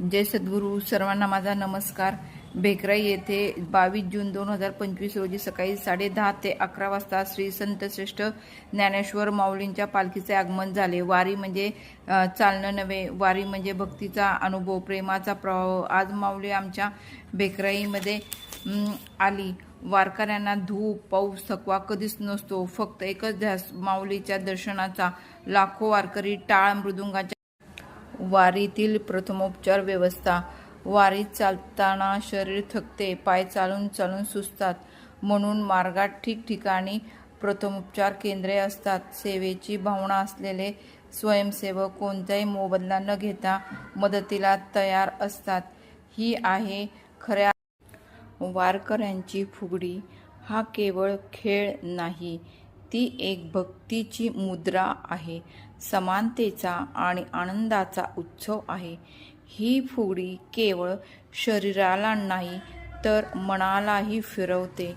जय सद्गुरू सर्वांना माझा नमस्कार. बेकराई येथे बावीस जून दोन हजार पंचवीस रोजी सकाळी साडेदहा ते अकरा वाजता श्री संत श्रेष्ठ ज्ञानेश्वर माऊलींच्या पालखीचे आगमन झाले. वारी म्हणजे चालणं नव्हे वारी म्हणजे भक्तीचा अनुभव प्रेमाचा प्रभाव. आज माऊली आमच्या बेकराईमध्ये आली. वारकऱ्यांना धूप पाऊस थकवा कधीच नसतो. फक्त एकच ध्यास माऊलीच्या दर्शनाचा. लाखो वारकरी टाळ मृदुंगाच्या वारीतील प्रथमोपचार व्यवस्था. वारीत चालताना शरीर थकते पाय चालून चालून सुचतात म्हणून मार्गात ठिकठिकाणी प्रथमोपचार केंद्रे असतात. सेवेची भावना असलेले स्वयंसेवक कोणत्याही मोबदला न घेता मदतीला तयार असतात. ही आहे खऱ्या वारकऱ्यांची फुगडी. हा केवळ खेळ नाही ती एक भक्तीची मुद्रा आहे समानतेचा आणि आनंदाचा उत्सव आहे. ही फुगडी केवळ शरीराला नाही तर मनालाही फिरवते.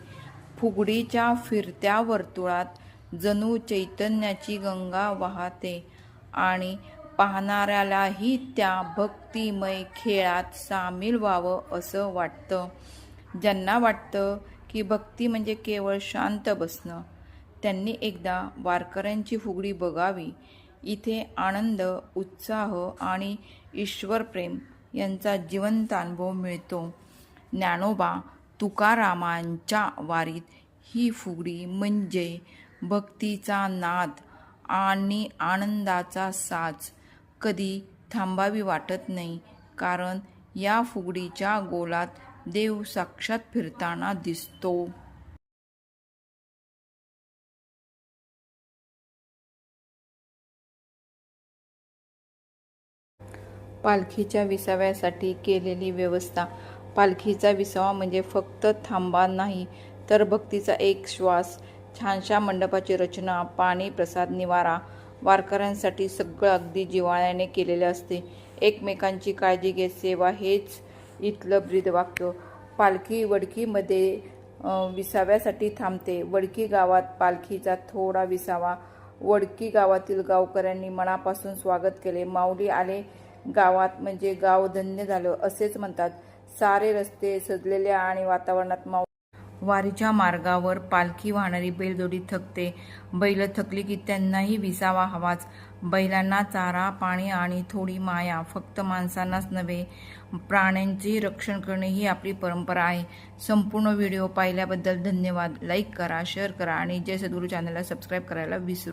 फुगडीच्या फिरत्या वर्तुळात जणू चैतन्याची गंगा वाहते आणि पाहणाऱ्यालाही त्या भक्तिमय खेळात सामील व्हावं असं वाटतं. ज्यांना वाटतं की भक्ती म्हणजे केवळ शांत बसणं त्यांनी एकदा वारकऱ्यांची फुगडी बघावी. इथे आनंद उत्साह आणि ईश्वरप्रेम यांचा जिवंत अनुभव मिळतो. ज्ञानोबा तुकारामांच्या वारीत ही फुगडी म्हणजे भक्तीचा नाद आणि आनंदाचा साज. कधी थांबावी वाटत नाही कारण या फुगडीच्या गोलात देव साक्षात फिरताना दिसतो. पालखीच्या विसाव्यासाठी केलेली व्यवस्था. पालखीचा विसावा म्हणजे फक्त थांबा नाही तर भक्तीचा एक श्वास. छानशा मंडपाची रचना पाणी प्रसाद निवारा. वारकऱ्यांसाठी सगळं अगदी जिव्हाळ्याने केलेले असते. एकमेकांची काळजी घेत सेवा हेच इथलं ब्रीदवाक्य. पालखी वडकीमध्ये विसाव्यासाठी थांबते. वडकी गावात पालखीचा थोडा विसावा. वडकी गावातील गावकऱ्यांनी मनापासून स्वागत केले. माऊली आले गावात म्हणजे गाव धन्य झालं असेच म्हणतात. सारे रस्ते सजलेल्या आणि वातावरणात माऊ वारीच्या मार्गावर पालखी वाहणारी बैलजोडी थकते. बैल थकली की त्यांनाही विसावा हवाच बैलांना चारा पाणी आणि थोडी माया फक्त माणसांनाच नव्हे प्राण्यांचे रक्षण करणे ही आपली परंपरा आहे. संपूर्ण व्हिडिओ पाहिल्याबद्दल धन्यवाद. लाईक करा शेअर करा आणि जय सद्गुरू चॅनलला सबस्क्राईब करायला विसरू